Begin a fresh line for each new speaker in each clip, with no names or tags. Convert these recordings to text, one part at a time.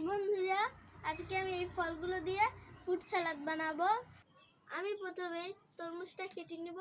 বন্ধুরা আজকে আমি এই ফলগুলো দিয়ে ফুড সালাদ বানাবো। আমি প্রথমে তরমুজটা কেটে নেব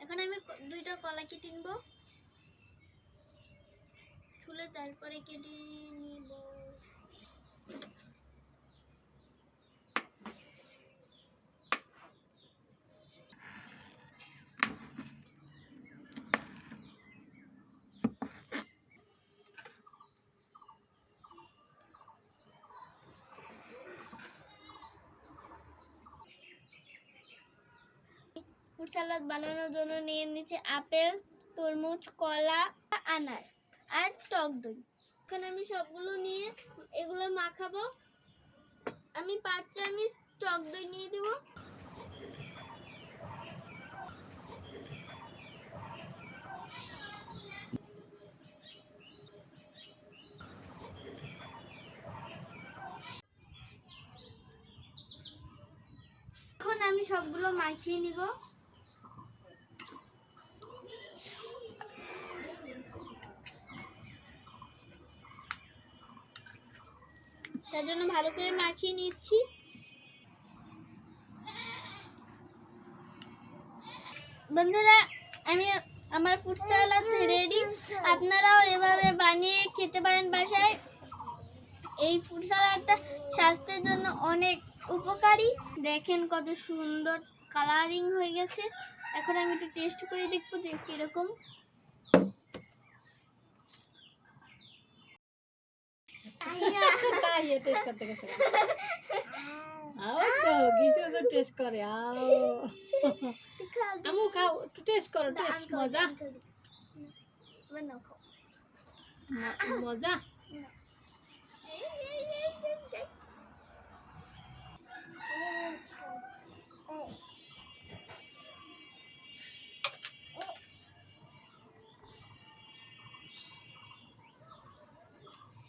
এখন আমি ক- দুইটা কলা কেটে নিব ছুলে তারপরে কেটে নিব ফ্রুট সালাদ বানানোর জন্য নিয়ে নিচ্ছে আপেল, তরমুজ, কলা, আনার আর টক দই। এখন আমি সবগুলো নিয়ে এগুলো মাখাবো। আমি পাঁচ চামচ টক দই নিয়ে দেবো। এখন আমি সবগুলো মাখিয়ে নিব। তার জন্য ভালো করে মাখিয়ে নিচ্ছি। বন্ধুরা আমি আমার ফুড সালাদ রেডি আপনারাও এভাবে বানিয়ে খেতে পারেন বাসায়। এই ফুড সালাডটা স্বাস্থ্যের জন্য অনেক উপকারী। দেখেন কত সুন্দর কালারিং হয়ে গেছে। এখন আমি একটু টেস্ট করে দেখব যে কীরকম।
তাই টেস্ট করতে গেছে আও তো কিছু তো টেস্ট করে আও। আমু খাও একটু টেস্ট করো টেস্ট মজা? মজা?